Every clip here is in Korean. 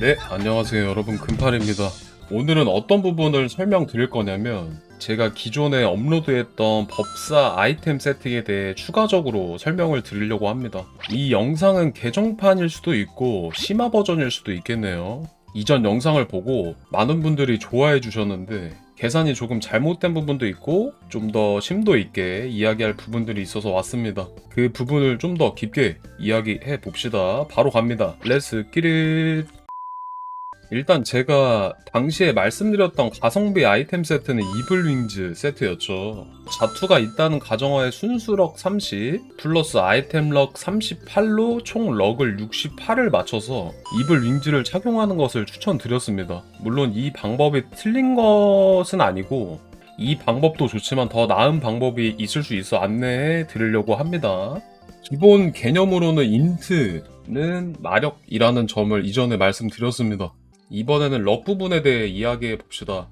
네, 안녕하세요 여러분 금팔입니다. 오늘은 어떤 부분을 설명드릴 거냐면 제가 기존에 업로드했던 법사 아이템 세팅에 대해 추가적으로 설명을 드리려고 합니다. 이 영상은 개정판일 수도 있고 심화 버전일 수도 있겠네요. 이전 영상을 보고 많은 분들이 좋아해 주셨는데 계산이 조금 잘못된 부분도 있고 좀 더 심도 있게 이야기할 부분들이 있어서 왔습니다. 그 부분을 좀 더 깊게 이야기해 봅시다. 바로 갑니다. 렛츠 기릿 일단 제가 당시에 말씀드렸던 가성비 아이템 세트는 이블윙즈 세트였죠. 자투가 있다는 가정하에 순수럭 30 플러스 아이템 럭 38로 총 럭을 68을 맞춰서 이블윙즈를 착용하는 것을 추천드렸습니다. 물론 이 방법이 틀린 것은 아니고 이 방법도 좋지만 더 나은 방법이 있을 수 있어 안내해 드리려고 합니다. 기본 개념으로는 인트는 마력이라는 점을 이전에 말씀드렸습니다. 이번에는 럭 부분에 대해 이야기해 봅시다.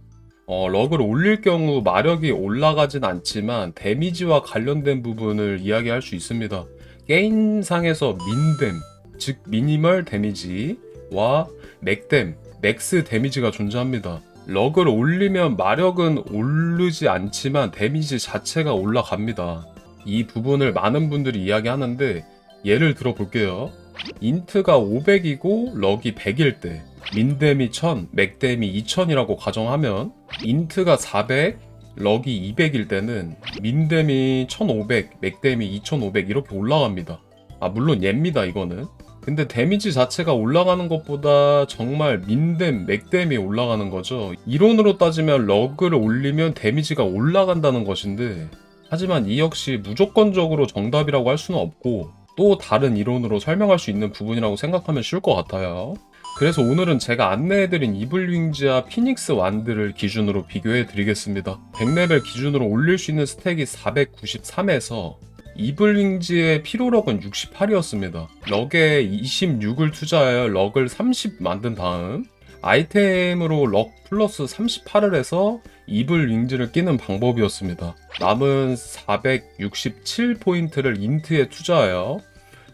어, 럭을 올릴 경우 마력이 올라가진 않지만 데미지와 관련된 부분을 이야기할 수 있습니다. 게임상에서 민댐, 즉 미니멀 데미지와 맥댐, 맥스 데미지가 존재합니다. 럭을 올리면 마력은 오르지 않지만 데미지 자체가 올라갑니다. 이 부분을 많은 분들이 이야기하는데 예를 들어 볼게요. 인트가 500이고 럭이 100일 때 민댐이 1000, 맥댐이 2000이라고 가정하면 인트가 400, 럭이 200일 때는 민댐이 1500, 맥댐이 2500 이렇게 올라갑니다. 아 물론 옅니다 이거는. 근데 데미지 자체가 올라가는 것보다 정말 민댐, 맥댐이 올라가는 거죠. 이론으로 따지면 럭을 올리면 데미지가 올라간다는 것인데 하지만 이 역시 무조건적으로 정답이라고 할 수는 없고 또 다른 이론으로 설명할 수 있는 부분이라고 생각하면 쉬울 것 같아요. 그래서 오늘은 제가 안내해드린 이블윙즈와 피닉스 완드를 기준으로 비교해 드리겠습니다. 100레벨 기준으로 올릴 수 있는 스택이 493에서 이블윙즈의 피로력은 68이었습니다. 럭에 26을 투자하여 럭을 30 만든 다음 아이템으로 럭 플러스 38을 해서 이블 윙즈를 끼는 방법이었습니다. 남은 467포인트를 인트에 투자하여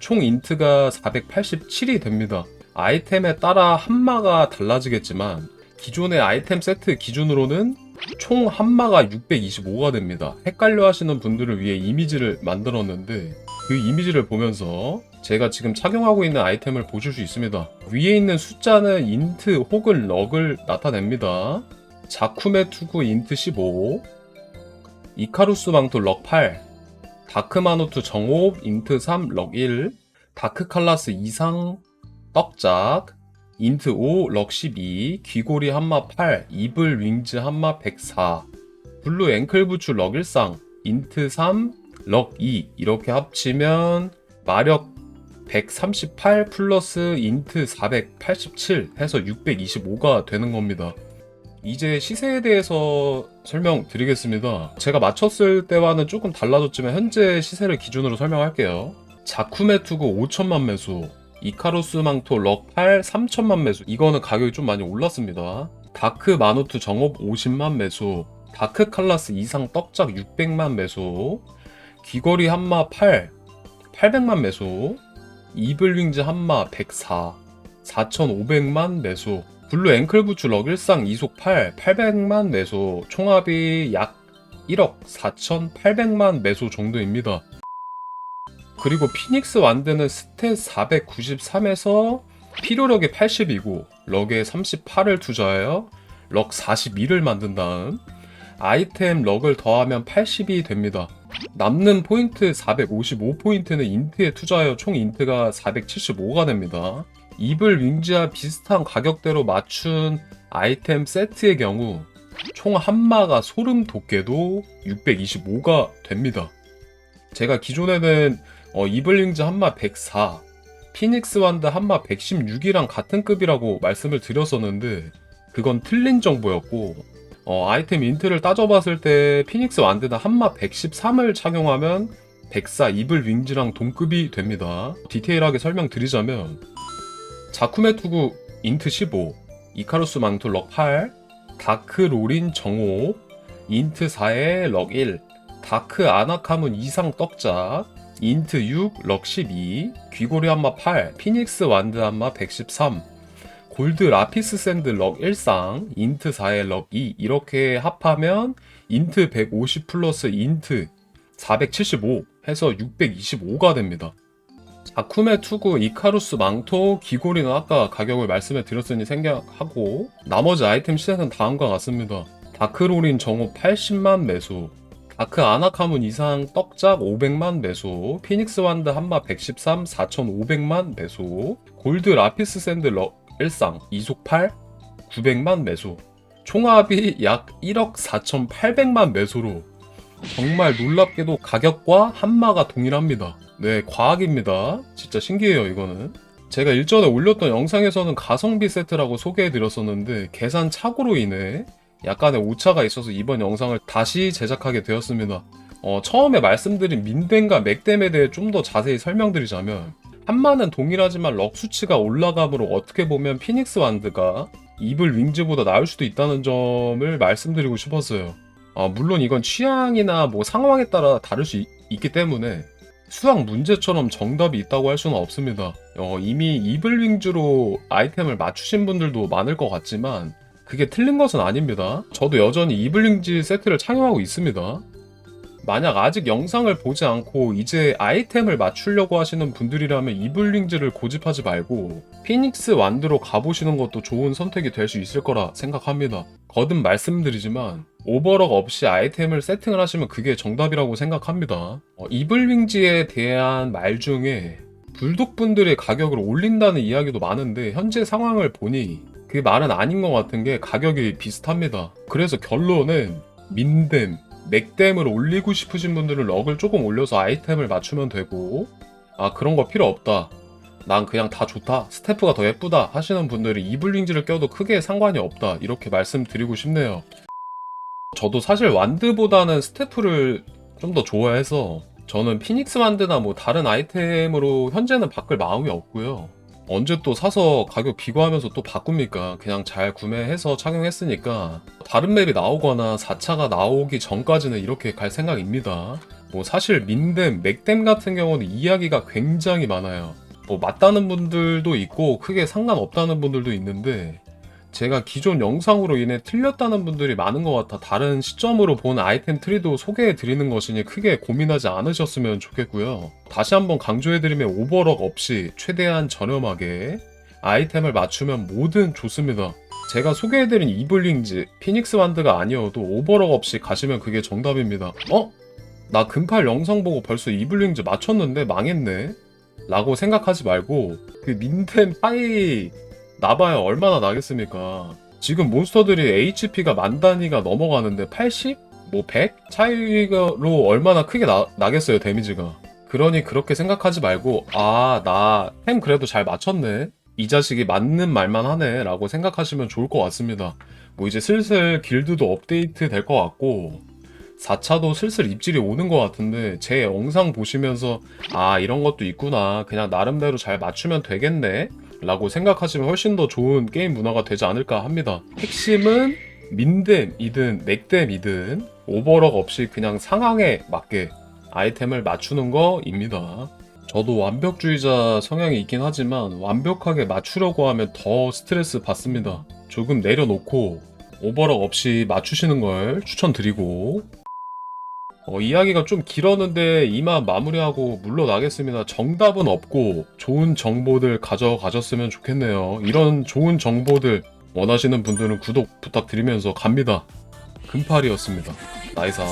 총 인트가 487이 됩니다. 아이템에 따라 한마가 달라지겠지만 기존의 아이템 세트 기준으로는 총 한마가 625가 됩니다. 헷갈려 하시는 분들을 위해 이미지를 만들었는데 그 이미지를 보면서 제가 지금 착용하고 있는 아이템을 보실 수 있습니다. 위에 있는 숫자는 인트 혹은 럭을 나타냅니다. 자쿠메 투구 인트 15 이카루스 망토 럭 8 다크마노트 정옵 인트 3 럭 1 다크칼라스 이상 떡작 인트 5 럭 12 귀고리 한마 8 이블 윙즈 한마 104 블루 앵클 부츠 럭 1상 인트 3 럭 2 이렇게 합치면 마력 138 플러스 인트 487 해서 625가 되는 겁니다. 이제 시세에 대해서 설명드리겠습니다. 제가 맞췄을 때와는 조금 달라졌지만 현재 시세를 기준으로 설명할게요. 자쿠메 투구 5천만 매수, 이카루스 망토 럭8 3천만 매수. 이거는 가격이 좀 많이 올랐습니다. 다크 마노트 정업 50만 매수, 다크 칼라스 이상 떡작 600만 매수, 귀걸이 한마 8 800만 매수, 이블윙즈 한마 104 4,500만 매수 블루 앵클 부츠 럭 1상 이속 8 800만 매수 총합이 약 1억 4,800만 매수 정도입니다. 그리고 피닉스 완드는 스탯 493에서 필요력이 80이고 럭에 38을 투자하여 럭 42를 만든 다음 아이템 럭을 더하면 80이 됩니다. 남는 포인트 455포인트는 인트에 투자하여 총 인트가 475가 됩니다. 이블 윙즈와 비슷한 가격대로 맞춘 아이템 세트의 경우 총 한마가 소름 돋게도 625가 됩니다. 제가 기존에는 어, 이블 윙즈 한마 104, 피닉스 완드 한마 116이랑 같은 급이라고 말씀을 드렸었는데 그건 틀린 정보였고 어, 아이템 인트를 따져봤을 때 피닉스 완드는 한마 113을 착용하면 104 이블 윙즈랑 동급이 됩니다. 디테일하게 설명드리자면 자쿠메 투구 인트 15, 이카루스 망토 럭 8, 다크 로린 정호, 인트 4의 럭 1, 다크 아나카문 이상 떡작, 인트 6, 럭 12, 귀고리 한마 8, 피닉스 완드 한마 113, 골드 라피스 샌드 럭 1상, 인트 4에 럭 2 이렇게 합하면 인트 150 플러스 인트 475 해서 625가 됩니다. 아쿠메 투구, 이카루스 망토, 기고리는 아까 가격을 말씀해 드렸으니 생략하고 나머지 아이템 시세는 다음과 같습니다. 다크로린 정호 80만 매수, 다크 아나카문 이상 떡작 500만 매수, 피닉스 완드 한마 113 4,500만 매수, 골드 라피스 샌드 럭 1상 이속 8 900만 매수, 총합이 약 1억 4,800만 매수로 정말 놀랍게도 가격과 한마가 동일합니다. 네, 과학입니다. 진짜 신기해요, 이거는. 제가 일전에 올렸던 영상에서는 가성비 세트라고 소개해드렸었는데 계산 착오로 인해 약간의 오차가 있어서 이번 영상을 다시 제작하게 되었습니다. 어, 처음에 말씀드린 민댐과 맥댐에 대해 좀 더 자세히 설명드리자면 한마는 동일하지만 럭 수치가 올라감으로 어떻게 보면 피닉스 완드가 이블 윙즈보다 나을 수도 있다는 점을 말씀드리고 싶었어요. 아, 물론 이건 취향이나 뭐 상황에 따라 다를 수 있, 기 때문에 수학 문제처럼 정답이 있다고 할 수는 없습니다. 어, 이미 이블 윙즈로 아이템을 맞추신 분들도 많을 것 같지만 그게 틀린 것은 아닙니다. 저도 여전히 이블링즈 세트를 착용하고 있습니다. 만약 아직 영상을 보지 않고 이제 아이템을 맞추려고 하시는 분들이라면 이블링즈를 고집하지 말고 피닉스 완드로 가보시는 것도 좋은 선택이 될 수 있을 거라 생각합니다. 거듭 말씀드리지만 오버럭 없이 아이템을 세팅을 하시면 그게 정답이라고 생각합니다. 어, 이블링즈에 대한 말 중에 불독분들의 가격을 올린다는 이야기도 많은데 현재 상황을 보니 그 말은 아닌 것 같은 게 가격이 비슷합니다. 그래서 결론은 민댐, 맥댐을 올리고 싶으신 분들은 럭을 조금 올려서 아이템을 맞추면 되고 아 그런 거 필요 없다. 난 그냥 다 좋다. 스태프가 더 예쁘다 하시는 분들이 이블링즈를 껴도 크게 상관이 없다. 이렇게 말씀드리고 싶네요. 저도 사실 완드보다는 스태프를 좀 더 좋아해서 저는 피닉스 완드나 뭐 다른 아이템으로 현재는 바꿀 마음이 없고요. 언제 또 사서 가격 비교하면서 또 바꿉니까? 그냥 잘 구매해서 착용했으니까 다른 맵이 나오거나 4차가 나오기 전까지는 이렇게 갈 생각입니다. 뭐 사실 민댐, 맥댐 같은 경우는 이야기가 굉장히 많아요. 뭐 맞다는 분들도 있고 크게 상관없다는 분들도 있는데 제가 기존 영상으로 인해 틀렸다는 분들이 많은 것 같아 다른 시점으로 본 아이템 트리도 소개해 드리는 것이니 크게 고민하지 않으셨으면 좋겠고요. 다시 한번 강조해 드리면 오버럭 없이 최대한 저렴하게 아이템을 맞추면 뭐든 좋습니다. 제가 소개해드린 이블링즈, 피닉스 완드가 아니어도 오버럭 없이 가시면 그게 정답입니다. 어? 나 금팔 영상 보고 벌써 이블링즈 맞췄는데 망했네? 라고 생각하지 말고 그 민템 파이 나봐야 얼마나 나겠습니까? 지금 몬스터들이 HP가 만 단위가 넘어가는데 80? 뭐 100? 차이로 얼마나 크게 나, 나겠어요 데미지가. 그러니 그렇게 생각하지 말고 아 나 템 그래도 잘 맞췄네. 이 자식이 맞는 말만 하네. 라고 생각하시면 좋을 것 같습니다. 뭐 이제 슬슬 길드도 업데이트 될 것 같고 4차도 슬슬 입질이 오는 것 같은데 제 영상 보시면서 아 이런 것도 있구나. 그냥 나름대로 잘 맞추면 되겠네 라고 생각하시면 훨씬 더 좋은 게임 문화가 되지 않을까 합니다. 핵심은 민댐이든 맥댐이든 오버럭 없이 그냥 상황에 맞게 아이템을 맞추는 거입니다. 저도 완벽주의자 성향이 있긴 하지만 완벽하게 맞추려고 하면 더 스트레스 받습니다. 조금 내려놓고 오버럭 없이 맞추시는 걸 추천드리고 어, 이야기가 좀 길었는데 이만 마무리하고 물러나겠습니다. 정답은 없고 좋은 정보들 가져가셨으면 좋겠네요. 이런 좋은 정보들 원하시는 분들은 구독 부탁드리면서 갑니다. 금팔이었습니다. 나이사.